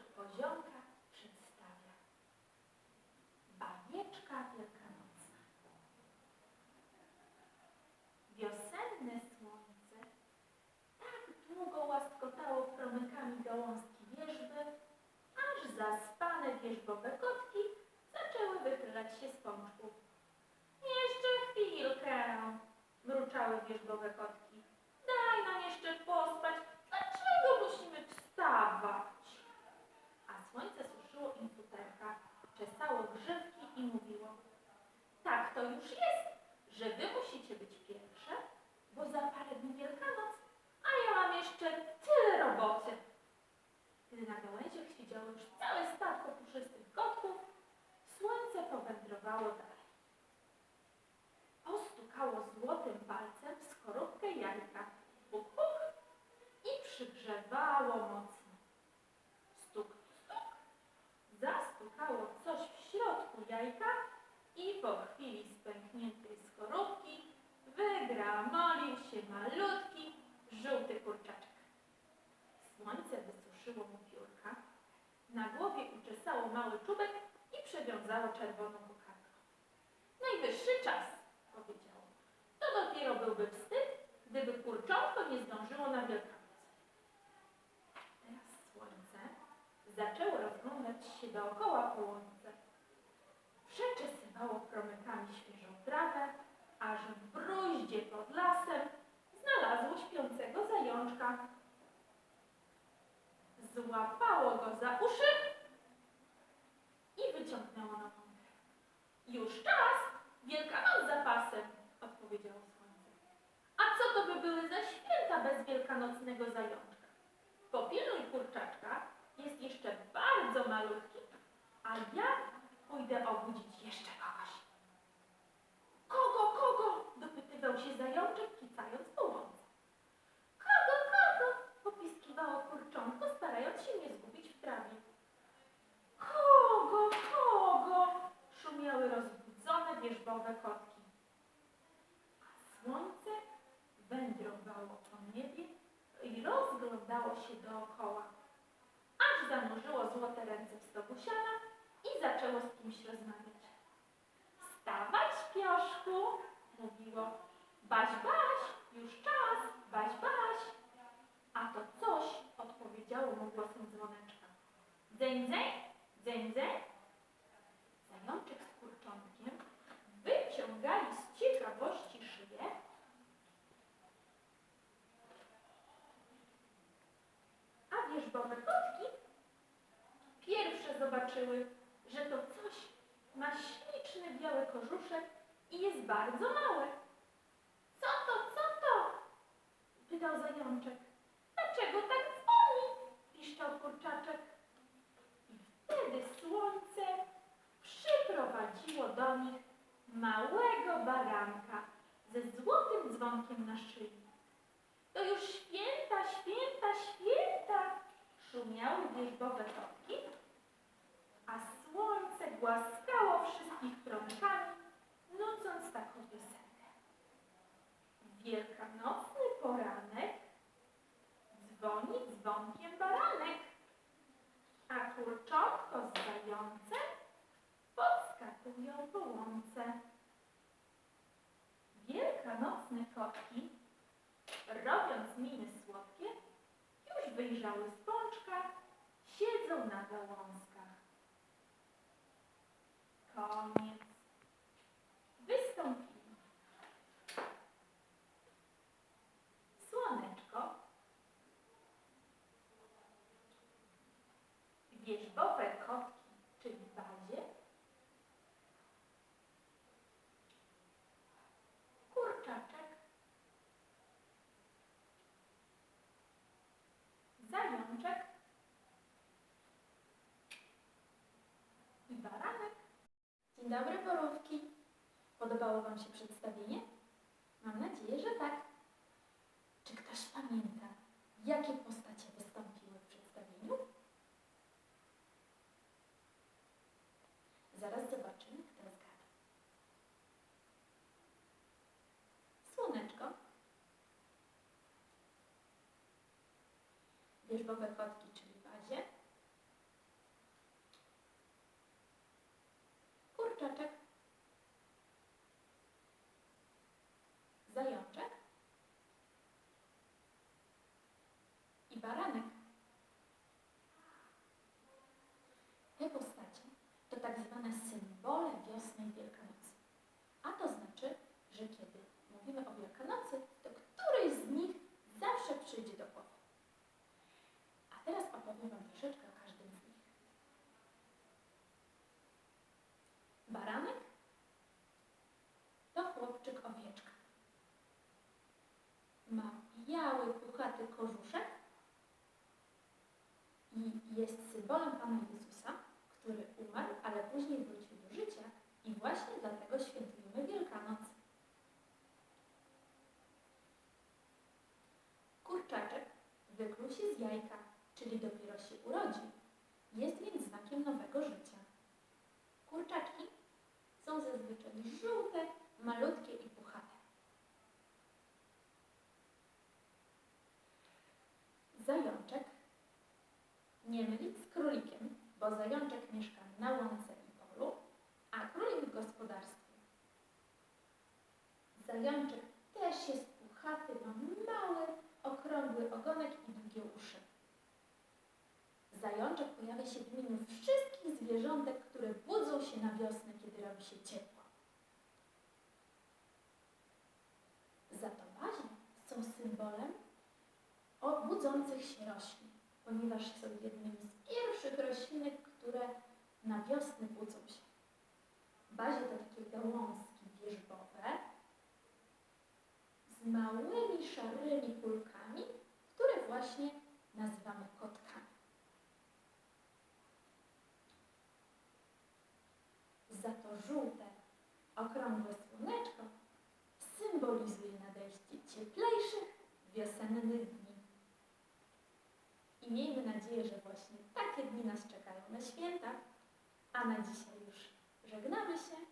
Poziomka przedstawia bajeczka wielkanocna. Wiosenne słońce tak długo łaskotało promykami gałązki wierzby, aż zaspane wierzbowe kotki zaczęły wychylać się z pączków. Jeszcze chwilkę, mruczały wierzbowe kotki. Daj nam jeszcze pospać. Dlaczego musimy wstawać? A słońce suszyło im futerka, czesało grzywki i mówiło. Tak to już jest, że wy musicie być pierwsze, bo za parę dni Wielkanoc, a ja mam jeszcze tyle roboty. Gdy na gałęziach siedziało już całe stadko puszystych kotków, słońce powędrowało dalej. Postukało złotym palcem w skorupkę jajka, puk, puk i przygrzewało mocno. Stuk, stuk, zastukało coś w środku jajka i po chwili z pękniętej skorupki wygramolił się malutki, żółty kurczaczek. Słońce wysuszyło mu piórka, na głowie uczesało mały czubek i przewiązało czerwoną kokardką. Najwyższy czas, powiedziało. To dopiero byłby wstyd, gdyby kurczątko nie zdążyło na Wielkanoc. Teraz słońce zaczęło rozglądać się dookoła po Złapało go za uszy i wyciągnęło na łąkę. Już czas, Wielkanoc za pasem, odpowiedziało słońce. A co to by były za święta bez wielkanocnego zajączka? Popilnuj kurczaczka, jest jeszcze bardzo malutki, a ja pójdę obudzić jeszcze kogoś. Kogo, kogo? dopytywał się zajączek, kicając po łące. Kogo, kogo? popiskiwało kurczątko, starając się nie zgubić w trawie. Kogo, kogo? szumiały wierzbowe kotki. Słońce wędrowało po niebie i rozglądało się dookoła, aż zanurzyło złote ręce w stogu siana i zaczęło z kimś rozmawiać. Wstawaj, śpioszku, mówiło. Baś, baś, już czas, baś, baś. A to coś odpowiedziało mu głosem dzwoneczka. Dzeń, dzeń, dzeń, dzeń. Zajączek wyciągali z ciekawości szyję, a wierzbowe kotki pierwsze zobaczyły, że to coś ma śliczny biały kożuszek i jest bardzo małe. Co to, co to? pytał zajączek. Na szyi. To już święta, święta, święta! Szumiały wierzbowe kotki, a słońce głaskało wszystkich promykami, nucąc taką piosenkę. Wielkanocny poranek dzwoni dzwonkiem baranek, a kurczątko z zającem podskakują po łące. Wielkanocne kotki, robiąc miny słodkie, już wyjrzały z pączka, siedzą na gałązkach. Koniec. Wystąpili. Słoneczko, wierzbowe kotki, czyli bazie, kurczaczek, zajączek i baranek. Dzień dobry, borówki. Podobało Wam się przedstawienie? Mam nadzieję, że tak. Czy ktoś pamięta, jakie postacie wystąpiły w przedstawieniu? Zaraz zobaczymy, kto zgadł. Słoneczko. Wierzbowe kotki, kurczaczek, zajączek i baranek. Te postacie to tak zwane symbole wiosny i Wielkanocy. A to znaczy, puchaty kożuszek i jest symbolem Pana Jezusa, który umarł, ale później wrócił do życia i właśnie dlatego świętujemy Wielkanoc. Kurczaczek wykluł się z jajka, czyli dopiero się urodził. Jest więc znakiem nowego życia. Kurczaczki są zazwyczaj żółte, malutkie i Zajączek nie mylić z królikiem, bo zajączek mieszka na łące i polu, a królik w gospodarstwie. Zajączek też jest puchaty, ma mały, okrągły ogonek i długie uszy. Zajączek pojawia się w imieniu wszystkich zwierzątek, które budzą się na wiosnę, kiedy robi się ciepło. Za to bazie są symbolem o budzących się roślin, ponieważ są jednymi z pierwszych roślinek, które na wiosnę budzą się. Bazie to takie gałązki wierzbowe z małymi szarymi kulkami, które właśnie nazywamy kotkami. Za to żółte, okrągłe słoneczko symbolizuje nadejście cieplejszych, wiosennych miejmy nadzieję, że właśnie takie dni nas czekają na święta, a na dzisiaj już żegnamy się